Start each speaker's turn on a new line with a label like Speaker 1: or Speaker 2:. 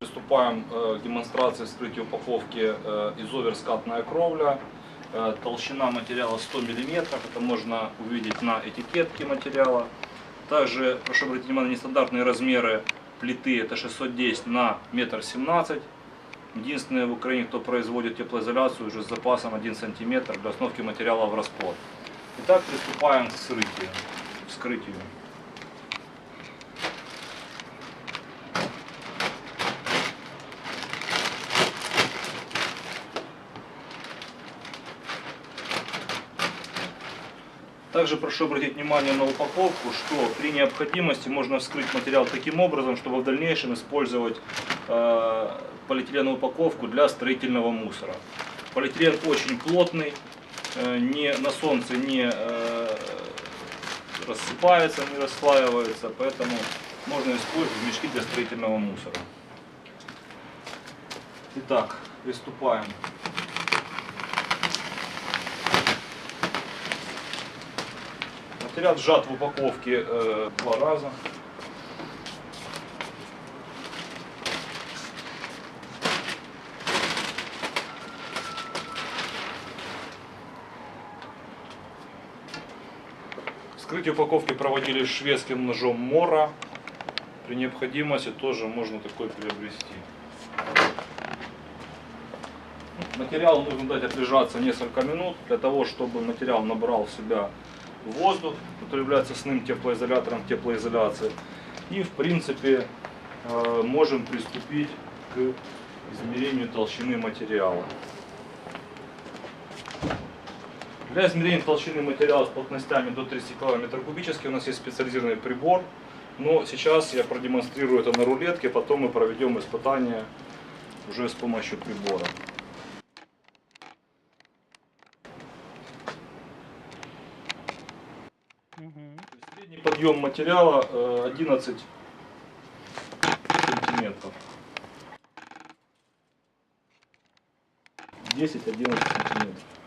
Speaker 1: Приступаем э, к демонстрации вскрытия упаковки э, изоверскатная кровля. Э, Толщина материала 100 мм, это можно увидеть на этикетке материала. Также прошу обратить внимание нестандартные размеры плиты, это 610 на 1,17 м. Единственное в Украине, кто производит теплоизоляцию уже с запасом 1 см для установки материала в расплод. Итак, приступаем к вскрытию. вскрытию. Также прошу обратить внимание на упаковку, что при необходимости можно вскрыть материал таким образом, чтобы в дальнейшем использовать э, полиэтиленовую упаковку для строительного мусора. Полиэтилен очень плотный, э, не, на солнце не э, рассыпается, не расслаивается, поэтому можно использовать мешки для строительного мусора. Итак, приступаем. Материал сжат в упаковке э, два раза. Вскрытие упаковки проводили шведским ножом Мора. При необходимости тоже можно такой приобрести. Материал нужно дать отлежаться несколько минут для того, чтобы материал набрал в себя воздух, который является основным теплоизолятором теплоизоляции. И в принципе э, можем приступить к измерению толщины материала. Для измерения толщины материала с плотностями до 30 км кубических у нас есть специализированный прибор. Но сейчас я продемонстрирую это на рулетке, потом мы проведем испытание уже с помощью прибора. Подъем материала э, 11 сантиметров. 10-11 сантиметров.